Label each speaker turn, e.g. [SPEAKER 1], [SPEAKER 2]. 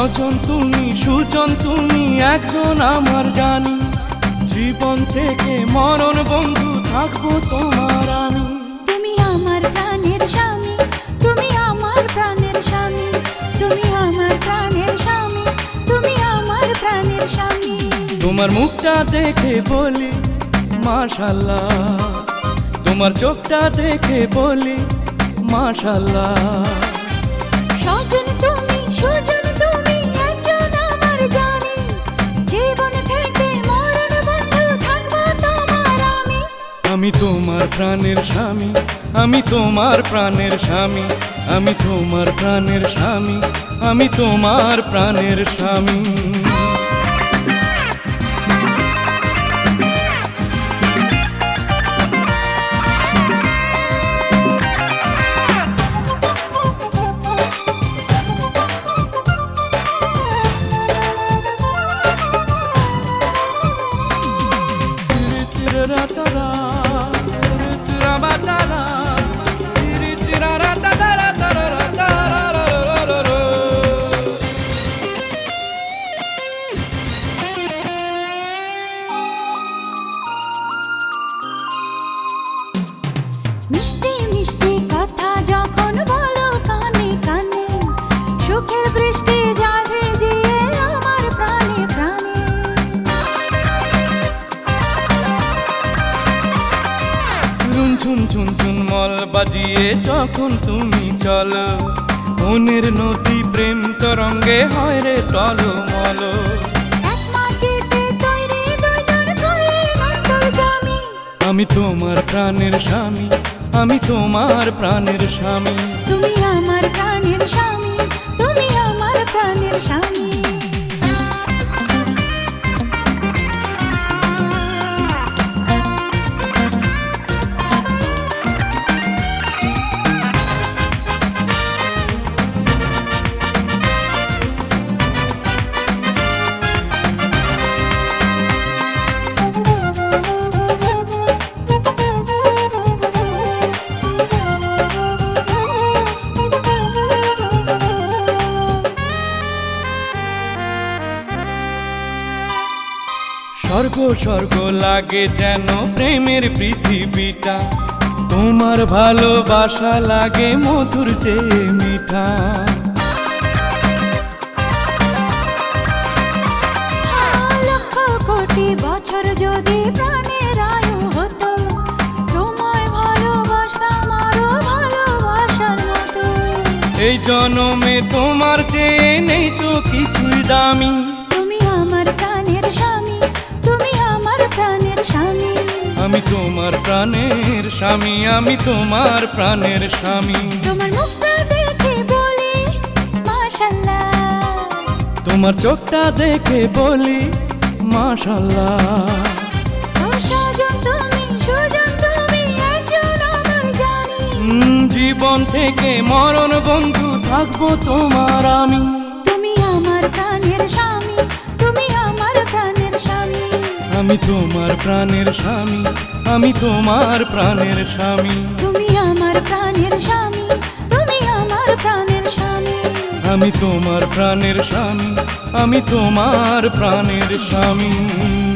[SPEAKER 1] স্বজন তুমি সুজন তুমি একজন আমার জানি। জীবন থেকে মরণ বন্ধু থাকব তোমার আমি।
[SPEAKER 2] তুমি আমার প্রাণের স্বামী তুমি আমার প্রাণের স্বামী তুমি আমার প্রাণের স্বামী তুমি আমার প্রাণের স্বামী।
[SPEAKER 1] তোমার মুখটা দেখে বলি মাশাল্লাহ। তোমার চোখটা দেখে বলি মাশাল্লাহ।
[SPEAKER 2] স্বজন তুমি সুজন আমি
[SPEAKER 1] তোমার প্রাণের স্বামী, আমি তোমার প্রাণের স্বামী, আমি তোমার প্রাণের স্বামী, আমি তোমার প্রাণের স্বামী। রুন ঝুন ঝুন ঝুন মল বাজিয়ে যখন তুমি চলো মনের নদী প্রেম তরঙ্গে হয় রে টলো মলো আমি তোমার প্রাণের স্বামী আমি তোমার প্রাণের স্বামী।
[SPEAKER 2] তুমি আমার প্রাণের স্বামী তুমি আমার প্রাণের স্বামী।
[SPEAKER 1] স্বর্গ স্বর্গ লাগে যেন প্রেমের পৃথিবীটা। তোমার ভালোবাসা লাগে মধুর চেয়ে মিঠা।
[SPEAKER 2] লক্ষ কোটি বছর যদি প্রাণের আয়ু হতো তোমায় ভালোবাসতাম আরও ভালোবাসার মতো।
[SPEAKER 1] এই জনমে তোমার চেয়ে নেই তো কিছুই দামি। তোমার প্রাণের স্বামী আমি তোমার প্রাণের স্বামী।
[SPEAKER 2] তোমার মুখটা দেখে বলি মাশাল্লাহ
[SPEAKER 1] তোমার চোখটা দেখে বলি মাশাল্লাহ জীবন থেকে মরণ বন্ধু থাকব তোমার আমি।
[SPEAKER 2] তুমি আমার প্রাণের স্বামী তুমি আমার প্রাণের স্বামী।
[SPEAKER 1] আমি তোমার প্রাণের স্বামী। আমি তোমার প্রাণের স্বামী।
[SPEAKER 2] তুমি আমার প্রাণের স্বামী তুমি আমার প্রাণের স্বামী।
[SPEAKER 1] আমি তোমার প্রাণের স্বামী আমি তোমার প্রাণের স্বামী।